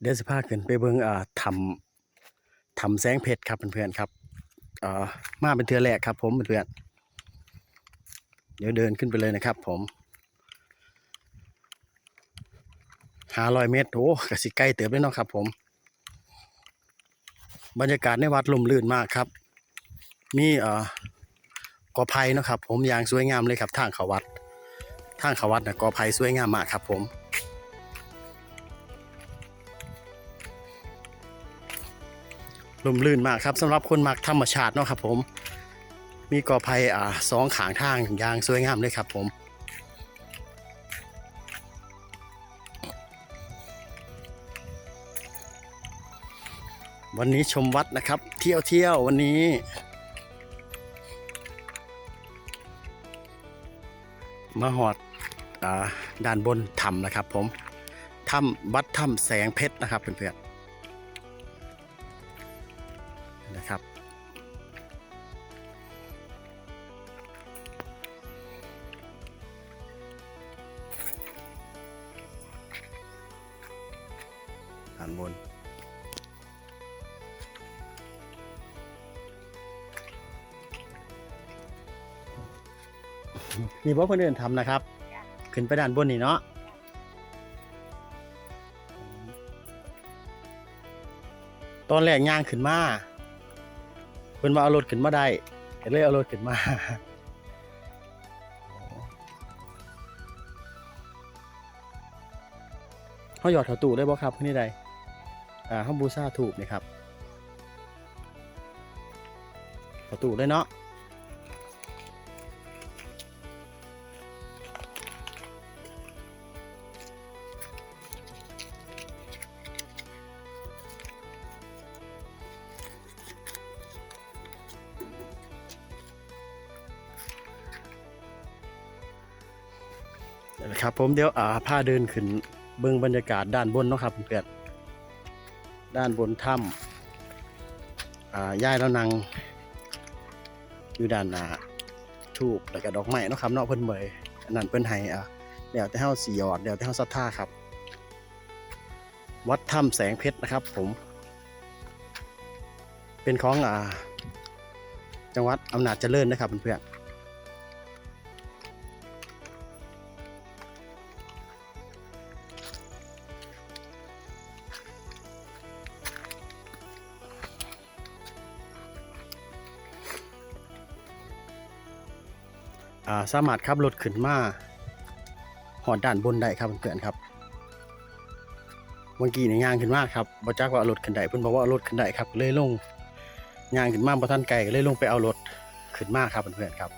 เดี๋ยวสิพาขึ้นไปเบิ่งอ่าถ้ำถ้ำแสงเพชรครับเพื่อนๆครับเอ่อมาเป็นเทือแรกครับ ผมเพื่อนๆเดี๋ยวเดินขึ้นไปเลยนะครับ ผม500เมตรโอ้กสิใกล้เติบเลยเนาะครับ ผม บรรยากาศในวัดลมลื่นมากครับ มีเอ่อกอไผ่นะครับ ผมอย่างสวยงามเลยครับ ทางเขาวัดทางเขาวัดนะกอไผ่สวยงามมากครับ ผม ลมลื่นมากครับสำหรับคนมักธรรมชาติเนาะครับผม มีกอไผ่อ่าสองขางทางอย่างสวยงามเลยครับผมวันนี้ชมวัดนะครับ เที่ยวเที่ยววันนี้ มาหอดอด้านบนถ้ำนะครับผมถ้ำวัดถ้ำแสงเพชรนะครับเพื่อนๆ นะครับด้านบนนี่ว่าเพื่อนเดินทำนะครับ ขึ้นไปด้านบนนี่เนาะตอนแรกย่างขึ้นมา เพิ่นว่าเอารถขึ้นมาได้ก็เลยเอารถขึ้นมาเฮาหยอดเขาตู้ได้บ่ครับนี่ใดอ่าเฮาบูซาถูกนี่ครับเขาตู้เลยเนาะ นะครับผมเดี๋ยวอ่าพาเดินขึ้นเบื้องบรรยากาศด้านบนเนาะครับเพื่อนด้านบนถ้ำอ่าย่ายแล้วนางอยู่ด้านหน้าทูบแล้วก็ดอกไม้เนาะครับเนาะเพิ่นเบยอันนั้นเพิ่นให้อ่าเดี๋ยวแต่เฮาสีหยอดเดี๋ยวแต่เฮาศรัทธาครับ วัดถ้ำแสงเพชรนะครับ ผม เป็นของอ่าจังหวัดอำนาจเจริญนะครับเพื่อนๆ สามารถขับรถขึ้นมาหอดด้านบนได้ครับเพื่อนๆครับเมื่อกี้ในี่ยย่างขึ้นมาครับบอจักว่ารถขึ้นได้เพื่อนบอกว่ารถขึ้นได้ครับเลยลงย่างขึ้นมาบอท่านไกลก็เลยลงไปเอารถขึ้นมาครับเพื่อนๆครับ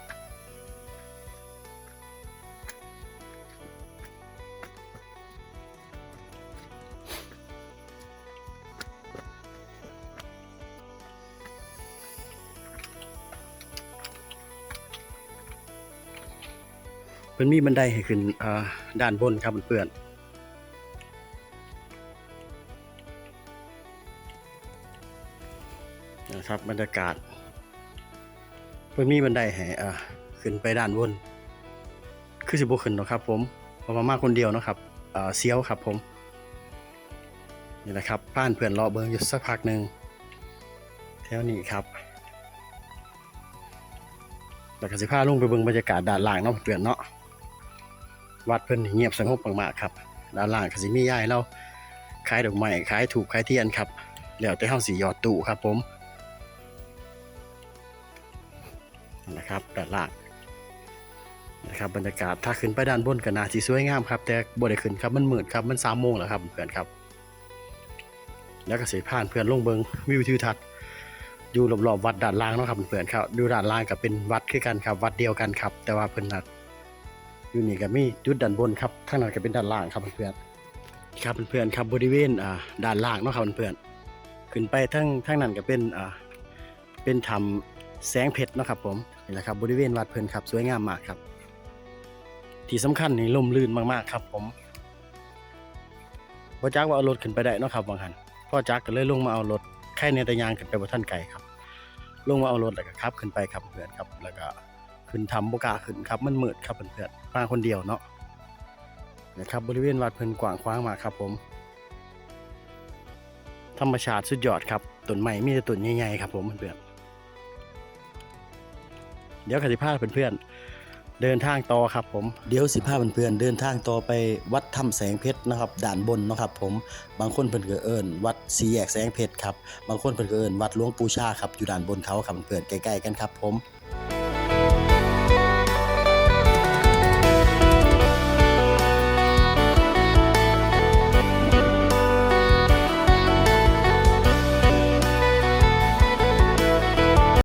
พิ่นมีบันไดให้ขึ้นด้านบนครับเพื่อนนะครับบรรยากาศเพิ่นมีบันไดให้อ่ขึ้นไปด้านบนคือสิบ่ขึ้นหรอกครับ ผมเพราะว่ามาคนเดียวเนาะครับอ่าเซียวครับผมนี่แหละครับผ่านเพื่อนรอเบิงอยู่สักพักหนึ่งแถวนี้ครับแล้วก็สิพาลงไปเบิ่งบรรยากาศด้านล่างเนาะเพื่อนเนาะ วัดเพิ่นนี่เงียบสงบมากๆครับด้านล่างก็สิมียายเราขายดอกไม้ขายถูกขายเทียนครับแล้วแต่เฮาสิหยอดตู้ครับผมนะครับด้านล่างนะครับบรรยากาศถ้าขึ้นไปด้านบนก็น่าสิสวยงามครับ แต่บ่ได้ขึ้นครับมันมืดครับมัน3โมงแล้วครับเพื่อนครับ แล้วก็สิผ่านเพื่อนลงเบิงวิวทิวทัศน์อยู่รอบๆวัดด้านล่างเนาะครับเพื่อนครับดูด้านล่างก็เป็นวัดคือกันครับ วัดเดียวกันครับ แต่ว่าเพิ่นนัด อยู่นี่ก็มีจุดด้านบนครับทางนั้นก็เป็นด้านล่างครับเพื่อนๆครับเพื่อนๆครับบริเวณอ่าด้านล่างเนาะครับเพื่อนๆขึ้นไปทางทางนั้นก็เป็นอ่าเป็นถ้ำแสงเพชรเนาะครับผมนี่แหละครับบริเวณวัดเพิ่อนครับสวยงามมากครับ ที่สำคัญนี่ลมลื่นมากๆครับผมบ่อจักว่าเอารถขึ้นไปได้เนาะครับบางหันพ่อจักก็เลยลงมาเอารถแค่ในตะยางขึ้นไปบนท่านไกลครับ ลงมาเอารถแล้วก็ขับขึ้นไปครับเพื่อนครับแล้วก็ ขึ้นทำบกาขึ้นครับ มันมืดครับเพื่อนๆมาคนเดียวเนาะนะครับบริเวณวัดเพิ่นกว้างขวางมากครับผม ธรรมชาติสุดยอดครับต้นไม้มีแต่ต้นใหญ่ๆครับผมเพื่อนๆเดี๋ยวขสิพาเพื่อนๆเดินทางต่อครับผมเดี๋ยวสิพาเพื่อนๆเดินทางต่อไปวัดถ้ำแสงเพชรนะครับ ด่านบนนะครับผมบางคนเพิ่นก็เอิ้นวัดสีแยกแสงเพชรครับบางคนเพิ่นก็เอิ้นวัดหลวงปู่ชาครับอยู่ด่านบนเขาครับเพื่อนๆใกล้ๆกันครับผม